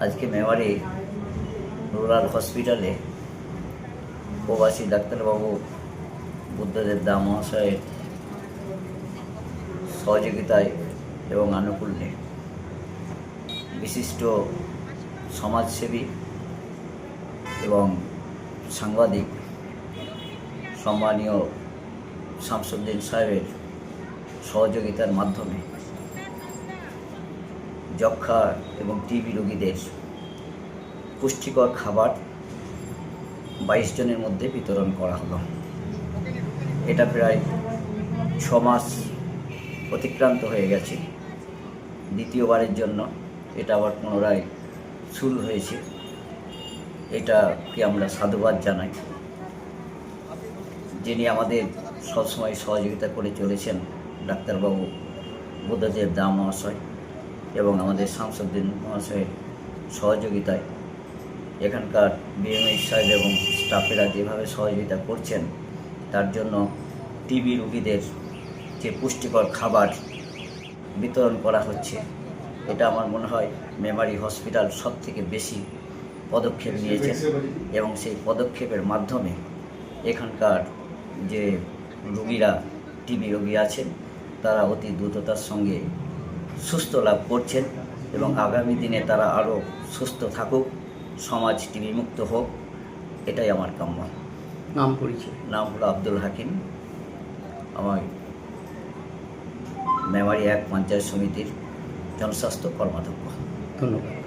আজকে মেমারি রুরাল হসপিটালে প্রবাসী ডাক্তারবাবু, বুদ্ধদেব দা মহাশয়ের সহযোগিতায় এবং আনুকূল্যে বিশিষ্ট সমাজসেবী এবং সাংবাদিক সম্মানীয় শামসুদ্দিন সাহেবের সহযোগিতার মাধ্যমে যক্ষা এবং টিবি রোগীদের পুষ্টিকর খাবার বাইশ জনের মধ্যে বিতরণ করা হলো। এটা প্রায় ছ মাস অতিক্রান্ত হয়ে গেছে। দ্বিতীয়বারের জন্য এটা আবার পুনরায় শুরু হয়েছে। এটাকে আমরা সাধুবাদ জানাই। যিনি আমাদের সবসময় সহযোগিতা করে চলেছেন ডাক্তারবাবু বুদ্ধদেব দা মহাশয় এবং আমাদের শামসুদ্দিন মহাশয়ের সহযোগিতায় এখানকার বিএমএস সাহেব এবং স্টাফেরা যেভাবে সহযোগিতা করছেন, তার জন্য টিবি রুগীদের যে পুষ্টিকর খাবার বিতরণ করা হচ্ছে, এটা আমার মনে হয় মেমারি হসপিটাল সব থেকে বেশি পদক্ষেপ নিয়েছে এবং সেই পদক্ষেপের মাধ্যমে এখানকার যে রুগীরা, টিবি রোগী আছেন, তারা অতি দ্রুততার সঙ্গে সুস্থ লাভ করছেন এবং আগামী দিনে তারা আরও সুস্থ থাকুক সমাজ টিভি মুক্ত হোক এটাই আমার কাম্য। নাম পরিচয়? নাম হলো আব্দুল হাকিম। আমার মেমারি এক পঞ্চায়েত সমিতির জনস্বাস্থ্য কর্মাধ্যক্ষ। ধন্যবাদ।